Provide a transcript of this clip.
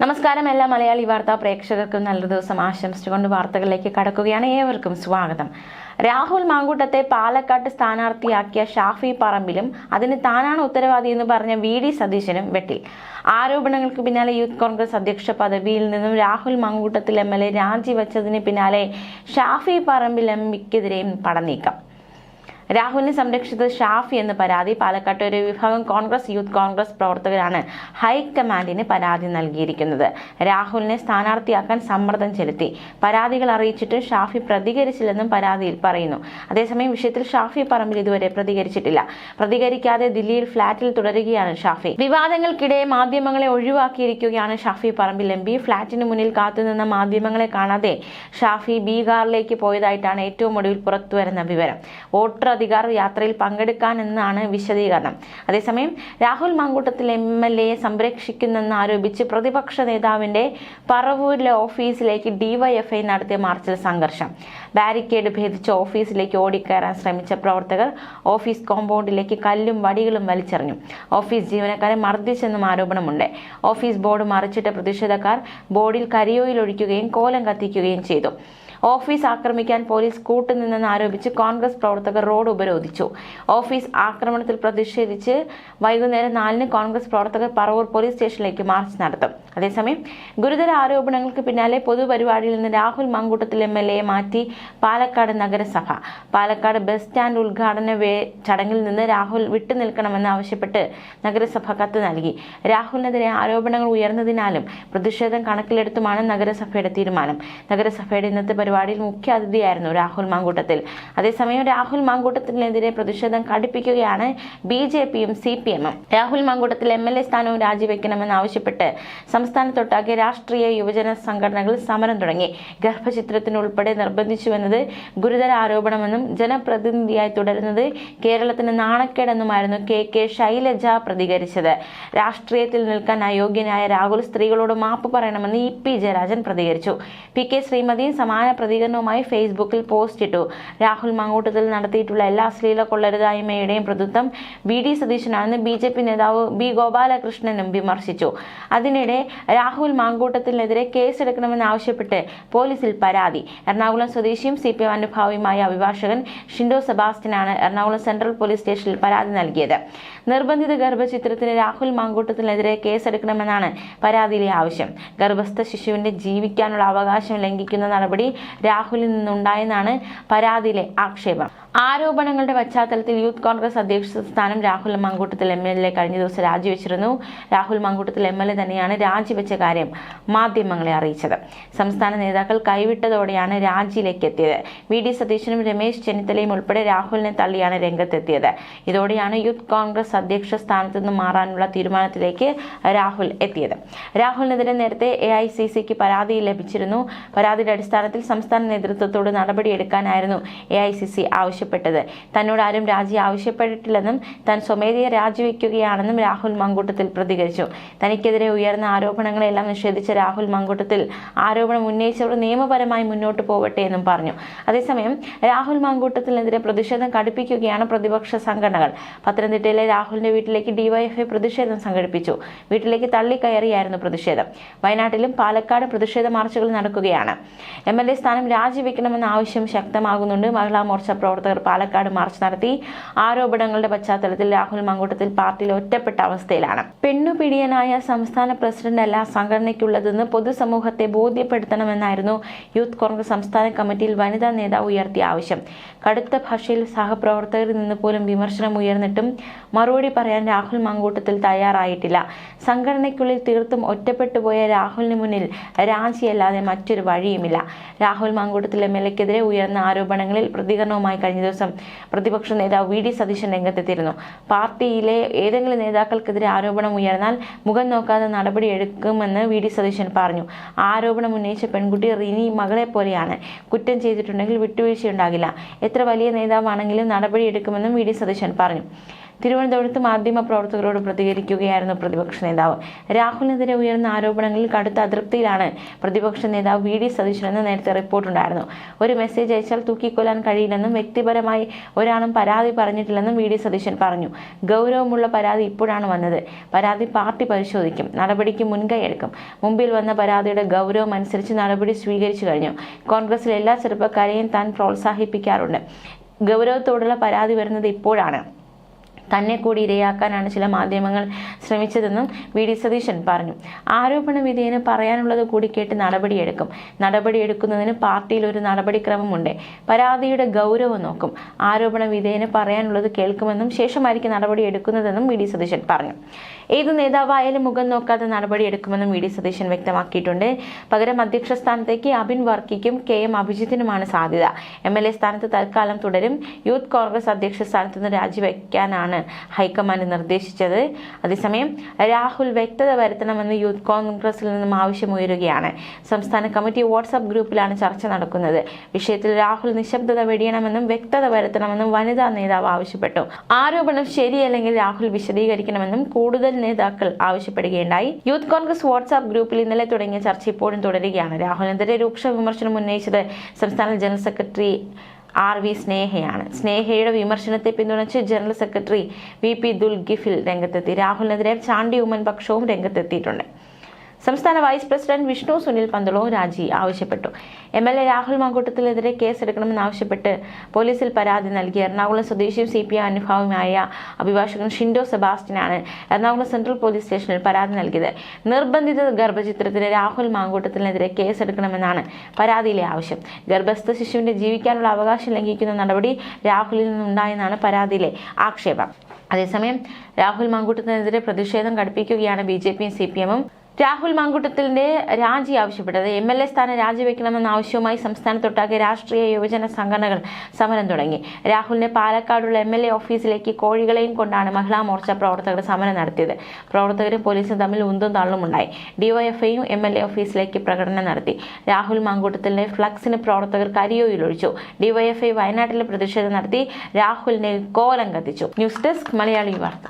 നമസ്കാരം എല്ലാ മലയാളി വാർത്താ പ്രേക്ഷകർക്കും നല്ല ദിവസം ആശംസിച്ചുകൊണ്ട് വാർത്തകളിലേക്ക് കടക്കുകയാണ് ഏവർക്കും സ്വാഗതം. രാഹുൽ മാങ്കൂട്ടത്തെ പാലക്കാട്ട് സ്ഥാനാർത്ഥിയാക്കിയ ഷാഫി പറമ്പിലും അതിന് താനാണ് ഉത്തരവാദി എന്ന് പറഞ്ഞ വി ഡി സതീശനും വെട്ടി ആരോപണങ്ങൾക്ക് പിന്നാലെ യൂത്ത് കോൺഗ്രസ് അധ്യക്ഷ പദവിയിൽ നിന്നും Rahul Mamkootathil M L A രാജിവെച്ചതിന് പിന്നാലെ ഷാഫി പറമ്പിൽ എം പിക്കെതിരെയും പടനീക്കം രാഹുലിനെ സംരക്ഷിച്ചത് ഷാഫി എന്ന് പരാതി. പാലക്കാട്ട് ഒരു വിഭാഗം കോൺഗ്രസ് യൂത്ത് കോൺഗ്രസ് പ്രവർത്തകരാണ് ഹൈക്കമാൻഡിന് പരാതി നൽകിയിരിക്കുന്നത്. രാഹുലിനെ സ്ഥാനാർത്ഥിയാക്കാൻ സമ്മർദ്ദം ചെലുത്തി. പരാതികൾ അറിയിച്ചിട്ട് ഷാഫി പ്രതികരിച്ചില്ലെന്നും പരാതിയിൽ പറയുന്നു. അതേസമയം വിഷയത്തിൽ ഷാഫി പറമ്പിൽ ഇതുവരെ പ്രതികരിച്ചിട്ടില്ല. പ്രതികരിക്കാതെ ദില്ലിയിൽ ഫ്ളാറ്റിൽ തുടരുകയാണ് ഷാഫി. വിവാദങ്ങൾക്കിടെ മാധ്യമങ്ങളെ ഒഴിവാക്കിയിരിക്കുകയാണ് ഷാഫി പറമ്പിൽ എം പി. ഫ്ളാറ്റിന് മുന്നിൽ കാത്തുനിന്ന മാധ്യമങ്ങളെ കാണാതെ ഷാഫി ബീഹാറിലേക്ക് പോയതായിട്ടാണ് ഏറ്റവും ഒടുവിൽ പുറത്തുവരുന്ന വിവരം. വോട്ടർ അധികാർ യാത്രയിൽ പങ്കെടുക്കാൻ എന്നാണ് വിശദീകരണം. അതേസമയം രാഹുൽ മാങ്കൂട്ടത്തിൽ എം എൽ എയെ സംരക്ഷിക്കുന്നെന്ന് ആരോപിച്ച് പ്രതിപക്ഷ നേതാവിന്റെ പറവൂരിലെ ഓഫീസിലേക്ക് ഡിവൈഎഫ്ഐ നടത്തിയ മാർച്ചിൽ സംഘർഷം. ബാരിക്കേഡ് ഭേദിച്ച് ഓഫീസിലേക്ക് ഓടിക്കയറാൻ ശ്രമിച്ച പ്രവർത്തകർ ഓഫീസ് കോമ്പൗണ്ടിലേക്ക് കല്ലും വടികളും വലിച്ചെറിഞ്ഞു. ഓഫീസ് ജീവനക്കാരെ മർദ്ദിച്ചെന്നും ആരോപണമുണ്ട്. ഓഫീസ് ബോർഡ് മറിച്ചിട്ട പ്രതിഷേധക്കാർ ബോർഡിൽ കരിയോയിൽ ഒഴിക്കുകയും കോലം കത്തിക്കുകയും ചെയ്തു. ഓഫീസ് ആക്രമിക്കാൻ പോലീസ് കൂട്ടുനിന്നെന്ന് ആരോപിച്ച് കോൺഗ്രസ് പ്രവർത്തകർ റോഡ് ഉപരോധിച്ചു. ഓഫീസ് ആക്രമണത്തിൽ പ്രതിഷേധിച്ച് വൈകുന്നേരം നാലിന് കോൺഗ്രസ് പ്രവർത്തകർ പറവൂർ പോലീസ് സ്റ്റേഷനിലേക്ക് മാർച്ച് നടത്തും. അതേസമയം ഗുരുതര ആരോപണങ്ങൾക്ക് പിന്നാലെ പൊതുപരിപാടിയിൽ നിന്ന് Rahul Mamkootathil M L A മാറ്റി പാലക്കാട് നഗരസഭ. പാലക്കാട് ബസ് സ്റ്റാൻഡ് ഉദ്ഘാടന ചടങ്ങിൽ നിന്ന് രാഹുൽ വിട്ടുനിൽക്കണമെന്ന് ആവശ്യപ്പെട്ട് നഗരസഭ കത്ത് നൽകി. രാഹുലിനെതിരെ ആരോപണങ്ങൾ ഉയർന്നതിനാലും പ്രതിഷേധം കണക്കിലെടുത്തുമാണ് നഗരസഭയുടെ തീരുമാനം. നഗരസഭയുടെ ഇന്നത്തെ പരിപാടിയിൽ മുഖ്യ അതിഥിയായിരുന്നു രാഹുൽ മാങ്കൂട്ടത്തിൽ. അതേസമയം രാഹുൽ മാങ്കൂട്ടത്തിനെതിരെ പ്രതിഷേധം കടുപ്പിക്കുകയാണ് ബി ജെ പിയും സി പി എമ്മും. Rahul Mamkootathil M L A സ്ഥാനവും രാജിവെക്കണമെന്ന് ആവശ്യപ്പെട്ട് സംസ്ഥാനത്തൊട്ടാകെ രാഷ്ട്രീയ യുവജന സംഘടനകൾ സമരം തുടങ്ങി. ഗർഭചിത്രത്തിനുൾപ്പെടെ നിർബന്ധിച്ചുവെന്നത് ഗുരുതര ആരോപണമെന്നും ജനപ്രതിനിധിയായി തുടരുന്നത് കേരളത്തിന് നാണക്കേടെന്നുമായിരുന്നു കെ കെ ശൈലജ പ്രതികരിച്ചത്. രാഷ്ട്രീയത്തിൽ നിൽക്കാൻ അയോഗ്യനായ രാഹുൽ സ്ത്രീകളോട് മാപ്പ് പറയണമെന്ന് ഇ പി ജയരാജൻ പ്രതികരിച്ചു. പി കെ ശ്രീമതിയും സമാന പ്രതികരണവുമായി ഫേസ്ബുക്കിൽ പോസ്റ്റ് ഇട്ടു. രാഹുൽ മങ്ങോട്ടത്തിൽ നടത്തിയിട്ടുള്ള എല്ലാ അശ്ലീല കൊള്ളരുതായ്മയുടെയും പ്രതിത്വം വി ഡി സതീശനാണെന്ന് ബി ജെ പി നേതാവ് ബി ഗോപാലകൃഷ്ണനും വിമർശിച്ചു. അതിനിടെ രാഹുൽ മാങ്കൂട്ടത്തിനെതിരെ കേസെടുക്കണമെന്ന് ആവശ്യപ്പെട്ട് പോലീസിൽ പരാതി. എറണാകുളം സ്വദേശിയും സി പി എം അനുഭാവിയുമായ അഭിഭാഷകൻ ഷിൻഡോ സെബാസ്റ്റ്യനാണ് എറണാകുളം സെൻട്രൽ പോലീസ് സ്റ്റേഷനിൽ പരാതി നൽകിയത്. നിർബന്ധിത ഗർഭചിത്രത്തിന് രാഹുൽ മാങ്കൂട്ടത്തിനെതിരെ കേസെടുക്കണമെന്നാണ് പരാതിയിലെ ആവശ്യം. ഗർഭസ്ഥ ശിശുവിന്റെ ജീവിക്കാനുള്ള അവകാശം ലംഘിക്കുന്ന നടപടി രാഹുലിൽ നിന്നുണ്ടായെന്നാണ് പരാതിയിലെ ആക്ഷേപം. ആരോപണങ്ങളുടെ പശ്ചാത്തലത്തിൽ യൂത്ത് കോൺഗ്രസ് അധ്യക്ഷ സ്ഥാനം Rahul Mamkootathil M L A കഴിഞ്ഞ ദിവസം രാജിവെച്ചിരുന്നു. Rahul Mamkootathil M L A തന്നെയാണ് രാജിവെച്ച കാര്യം മാധ്യമങ്ങളെ അറിയിച്ചത്. സംസ്ഥാന നേതാക്കൾ കൈവിട്ടതോടെയാണ് രാജിയിലേക്ക് എത്തിയത്. വി. ഡി. സതീശനും രമേശ് ചെന്നിത്തലയും ഉൾപ്പെടെ രാഹുലിനെ തള്ളിയാണ് രംഗത്തെത്തിയത്. ഇതോടെയാണ് യൂത്ത് കോൺഗ്രസ് അധ്യക്ഷ സ്ഥാനത്ത് നിന്ന് മാറാനുള്ള തീരുമാനത്തിലേക്ക് രാഹുൽ എത്തിയത്. രാഹുലിനെതിരെ നേരത്തെ എ ഐ സി സിക്ക് പരാതി ലഭിച്ചിരുന്നു. പരാതിയുടെ അടിസ്ഥാനത്തിൽ സംസ്ഥാന നേതൃത്വത്തോട് നടപടിയെടുക്കാനായിരുന്നു എ ഐ സി സി ആവശ്യപ്പെട്ടത്. തന്നോട് ആരും രാജി ആവശ്യപ്പെട്ടിട്ടില്ലെന്നും താൻ സ്വമേധയെ രാജിവെക്കുകയാണെന്നും രാഹുൽ മങ്കൂട്ടത്തിൽ പ്രതികരിച്ചു. തനിക്കെതിരെ ഉയർന്ന ആരോപണങ്ങളെല്ലാം നിഷേധിച്ച രാഹുൽ മങ്കൂട്ടത്തിൽ ആരോപണം ഉന്നയിച്ചവർ നിയമപരമായി മുന്നോട്ട് പോവട്ടെ എന്നും പറഞ്ഞു. അതേസമയം രാഹുൽ മങ്കൂട്ടത്തിനെതിരെ പ്രതിഷേധം കടുപ്പിക്കുകയാണ് പ്രതിപക്ഷ സംഘടനകൾ. പത്തനംതിട്ടയിലെ രാഹുലിന്റെ വീട്ടിലേക്ക് ഡിവൈഎഫ്ഐ പ്രതിഷേധം സംഘടിപ്പിച്ചു. വീട്ടിലേക്ക് തള്ളിക്കയറിയായിരുന്നു പ്രതിഷേധം. വയനാട്ടിലും പാലക്കാട് പ്രതിഷേധ മാർച്ചുകൾ നടക്കുകയാണ്. എം എൽ എ സ്ഥാനം രാജിവെക്കണമെന്ന ആവശ്യം ശക്തമാകുന്നുണ്ട്. മഹിളാ മോർച്ച പ്രവർത്തകർ പാലക്കാട് മാർച്ച് നടത്തി ആരോപണങ്ങളുടെ പശ്ചാത്തലത്തിൽ രാഹുൽ മങ്കൂട്ടത്തിൽ പാർട്ടിയിൽ ഒറ്റപ്പെട്ട അവസ്ഥയിലാണ്. പെണ്ണുപിടിയനായ സംസ്ഥാന പ്രസിഡന്റ് അല്ല സംഘടനയ്ക്കുള്ളതെന്ന് പൊതുസമൂഹത്തെ ബോധ്യപ്പെടുത്തണമെന്നായിരുന്നു യൂത്ത് കോൺഗ്രസ് സംസ്ഥാന കമ്മിറ്റിയിൽ വനിതാ നേതാവ് ഉയർത്തിയ ആവശ്യം. കടുത്ത ഭാഷയിൽ സഹപ്രവർത്തകരിൽ നിന്ന് പോലും വിമർശനം ഉയർന്നിട്ടും മറുപടി പറയാൻ രാഹുൽ മങ്കൂട്ടത്തിൽ തയ്യാറായിട്ടില്ല. സംഘടനയ്ക്കുള്ളിൽ തീർത്തും ഒറ്റപ്പെട്ടുപോയ രാഹുലിന് മുന്നിൽ രാജിയല്ലാതെ മറ്റൊരു വഴിയുമില്ല. രാഹുൽ മങ്കൂട്ടത്തിൽ എം എൽ ഉയർന്ന ആരോപണങ്ങളിൽ പ്രതികരണവുമായി കഴിഞ്ഞ ദിവസം പ്രതിപക്ഷ നേതാവ് വി ഡി സതീശൻ രംഗത്തെത്തിയിരുന്നു. പാർട്ടിയിലെ ഏതെങ്കിലും നേതാക്കൾക്കെതിരെ ആരോപണം ഉയർന്നാൽ മുഖം നോക്കാതെ നടപടി എടുക്കുമെന്ന് വി ഡി സതീശൻ പറഞ്ഞു. ആരോപണം ഉന്നയിച്ച പെൺകുട്ടി റിനി മകളെ പോലെയാണ്. കുറ്റം ചെയ്തിട്ടുണ്ടെങ്കിൽ വിട്ടുവീഴ്ചയുണ്ടാകില്ല. എത്ര വലിയ നേതാവാണെങ്കിലും നടപടിയെടുക്കുമെന്നും വി ഡി സതീശൻ പറഞ്ഞു. തിരുവനന്തപുരത്ത് മാധ്യമ പ്രവർത്തകരോട് പ്രതികരിക്കുകയായിരുന്നു പ്രതിപക്ഷ നേതാവ്. രാഹുലിനെതിരെ ഉയർന്ന ആരോപണങ്ങളിൽ കടുത്ത അതൃപ്തിയിലാണ് പ്രതിപക്ഷ നേതാവ് വി ഡി സതീശനെന്ന് നേരത്തെ റിപ്പോർട്ടുണ്ടായിരുന്നു. ഒരു മെസ്സേജ് അയച്ചാൽ തൂക്കിക്കൊല്ലാൻ കഴിയില്ലെന്നും വ്യക്തിപരമായി ഒരാളും പരാതി പറഞ്ഞിട്ടില്ലെന്നും വി ഡി സതീശൻ പറഞ്ഞു. ഗൗരവമുള്ള പരാതി ഇപ്പോഴാണ് വന്നത്. പരാതി പാർട്ടി പരിശോധിക്കും. നടപടിക്ക് മുൻകൈ എടുക്കും. മുമ്പിൽ വന്ന പരാതിയുടെ ഗൗരവം അനുസരിച്ച് നടപടി സ്വീകരിച്ചു കഴിഞ്ഞു. കോൺഗ്രസിലെ എല്ലാ ചെറുപ്പക്കാരെയും താൻ പ്രോത്സാഹിപ്പിക്കാറുണ്ട്. ഗൗരവത്തോടുള്ള പരാതി വരുന്നത് ഇപ്പോഴാണ്. തന്നെ കൂടി ഇരയാക്കാനാണ് ചില മാധ്യമങ്ങൾ ശ്രമിച്ചതെന്നും വി ഡി സതീശൻ പറഞ്ഞു. ആരോപണ വിധേയന് പറയാനുള്ളത് കൂടി കേട്ട് നടപടിയെടുക്കും. നടപടിയെടുക്കുന്നതിന് പാർട്ടിയിൽ ഒരു നടപടിക്രമമുണ്ട്. പരാതിയുടെ ഗൗരവം നോക്കും. ആരോപണ വിധേയന് പറയാനുള്ളത് കേൾക്കുമെന്നും ശേഷമായിരിക്കും നടപടി എടുക്കുന്നതെന്നും വി ഡി സതീശൻ പറഞ്ഞു. ഏത് നേതാവായാലും മുഖം നോക്കാതെ നടപടിയെടുക്കുമെന്നും വി ഡി സതീശൻ വ്യക്തമാക്കിയിട്ടുണ്ട്. പകരം അധ്യക്ഷ സ്ഥാനത്തേക്ക് അബിൻ വർക്കിക്കും കെ എം അഭിജിത്തിനുമാണ് സാധ്യത. എം എൽ എ സ്ഥാനത്ത് തൽക്കാലം തുടരും. യൂത്ത് കോൺഗ്രസ് അധ്യക്ഷ സ്ഥാനത്ത് നിന്ന് രാജിവെക്കാനാണ് ഹൈക്കമാൻഡ് നിർദ്ദേശിച്ചത്. അതേസമയം രാഹുൽ വ്യക്തത വരുത്തണമെന്ന് യൂത്ത് കോൺഗ്രസിൽ നിന്നും ആവശ്യമുയരുകയാണ്. സംസ്ഥാന കമ്മിറ്റി വാട്സാപ്പ് ഗ്രൂപ്പിലാണ് ചർച്ച നടക്കുന്നത്. വിഷയത്തിൽ രാഹുൽ നിശബ്ദത വെടിയണമെന്നും വ്യക്തത വരുത്തണമെന്നും വനിതാ നേതാവ് ആവശ്യപ്പെട്ടു. ആരോപണം ശരിയല്ലെങ്കിൽ രാഹുൽ വിശദീകരിക്കണമെന്നും കൂടുതൽ നേതാക്കൾ ആവശ്യപ്പെടുകയുണ്ടായി. യൂത്ത് കോൺഗ്രസ് വാട്സാപ്പ് ഗ്രൂപ്പിൽ ഇന്നലെ തുടങ്ങിയ ചർച്ച ഇപ്പോഴും തുടരുകയാണ്. രാഹുലിനെതിരെ രൂക്ഷ വിമർശനം ഉന്നയിച്ചത് സംസ്ഥാന ജനറൽ സെക്രട്ടറി ആർ വി സ്നേഹയാണ്. സ്നേഹയുടെ വിമർശനത്തെ പിന്തുണച്ച് general secretary V P Dulkifil രംഗത്തെത്തി. രാഹുലിനെതിരെ ചാണ്ടി ഉമ്മൻ പക്ഷവും രംഗത്തെത്തിയിട്ടുണ്ട്. സംസ്ഥാന വൈസ് പ്രസിഡന്റ് വിഷ്ണു സുനിൽ പന്തളവും രാജി ആവശ്യപ്പെട്ടു. എം എൽ എ രാഹുൽ മാങ്കൂട്ടത്തിലെതിരെ കേസെടുക്കണമെന്നാവശ്യപ്പെട്ട് പോലീസിൽ പരാതി നൽകി എറണാകുളം സ്വദേശിയും സി പി ഐ അനുഭാവമായ അഭിഭാഷകൻ ഷിൻഡോ സെബാസ്റ്റിനാണ് എറണാകുളം സെൻട്രൽ പോലീസ് സ്റ്റേഷനിൽ പരാതി നൽകിയത്. നിർബന്ധിത ഗർഭചിത്രത്തിന് രാഹുൽ മാങ്കൂട്ടത്തിനെതിരെ കേസെടുക്കണമെന്നാണ് പരാതിയിലെ ആവശ്യം. ഗർഭസ്ഥ ശിശുവിന്റെ ജീവിക്കാനുള്ള അവകാശം ലംഘിക്കുന്ന നടപടി രാഹുലിൽ നിന്നുണ്ടായെന്നാണ് പരാതിയിലെ ആക്ഷേപം. അതേസമയം രാഹുൽ മാങ്കൂട്ടത്തിനെതിരെ പ്രതിഷേധം കടുപ്പിക്കുകയാണ് ബി ജെ പിയും സി പി എമ്മും. രാഹുൽ മാങ്കുട്ടത്തിന്റെ രാജി ആവശ്യപ്പെട്ടത് എം എൽ എ സ്ഥാനം രാജിവെക്കണമെന്ന ആവശ്യവുമായി സംസ്ഥാനത്തൊട്ടാകെ രാഷ്ട്രീയ യുവജന സംഘടനകൾ സമരം തുടങ്ങി. രാഹുലിനെ പാലക്കാടുള്ള എം എൽ എ ഓഫീസിലേക്ക് കോഴികളെയും കൊണ്ടാണ് മഹിളാ മോർച്ച പ്രവർത്തകർ സമരം നടത്തിയത്. പ്രവർത്തകരും പോലീസും തമ്മിൽ ഉന്തും തള്ളുമുണ്ടായി ഡിവൈഎഫ്ഐയും എം എൽ എ ഓഫീസിലേക്ക് പ്രകടനം നടത്തി. രാഹുൽ മാങ്കൂട്ടത്തിലെ ഫ്ലക്സിന് പ്രവർത്തകർ കരിയോയിൽ ഒഴിച്ചു ഡിവൈഎഫ്ഐ വയനാട്ടിലെ പ്രതിഷേധം നടത്തി രാഹുലിനെ കോലം കത്തിച്ചു. ന്യൂസ് ഡെസ്ക് മലയാളി വാർത്ത.